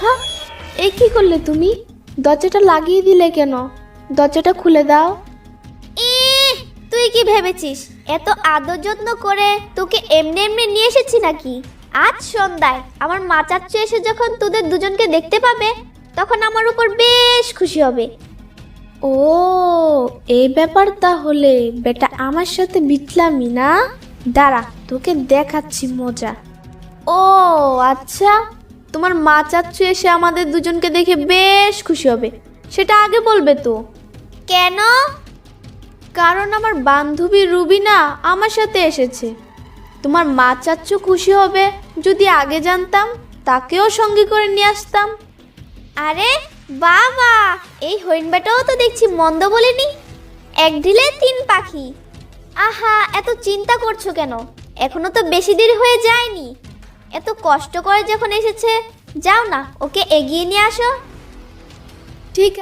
হ্যাঁ এই কি করলে তুমি? দরজাটা লাগিয়ে দিলে কেন? দরজাটা খুলে দাও। ইহ, তুই কি ভেবেছিস? এত আদর যত্ন করে তোকে এমনি এমনি নিয়ে এসেছি নাকি? আজ সন্ধ্যায় আমার মা চাচ্ছু এসে যখন তোদের দুজনকে দেখতে পাবে তখন আমার উপর বেশ খুশি হবে। ও এই ব্যাপার তাহলে। বেটা আমার সাথে বিটলামি না? দাঁড়া তোকে দেখাচ্ছি মজা। ও আচ্ছা। তোমার মা চাচ্ছু এসে আমাদের দুজনকে দেখে বেশ খুশি হবে। সেটা আগে বলবে তো। কেন? কারণ আমার বান্ধবী রুবিনা আমার সাথে এসেছে। তোমার মা চাচ্ছু খুশি হবে যদি আগে জানতাম তাকেও সঙ্গে করে নিয়ে আসতাম। আরে বাবা এই হরিণবাটাও তো দেখছি মন্দ বলেনি। এক ঢিলে তিন পাখি। আহা এত চিন্তা করছ কেন? এখনও তো বেশি দেরি হয়ে যায়নি। এত কষ্ট করে যখন এসেছে যাও না ওকে এগিয়ে নিয়ে আসো। ঠিক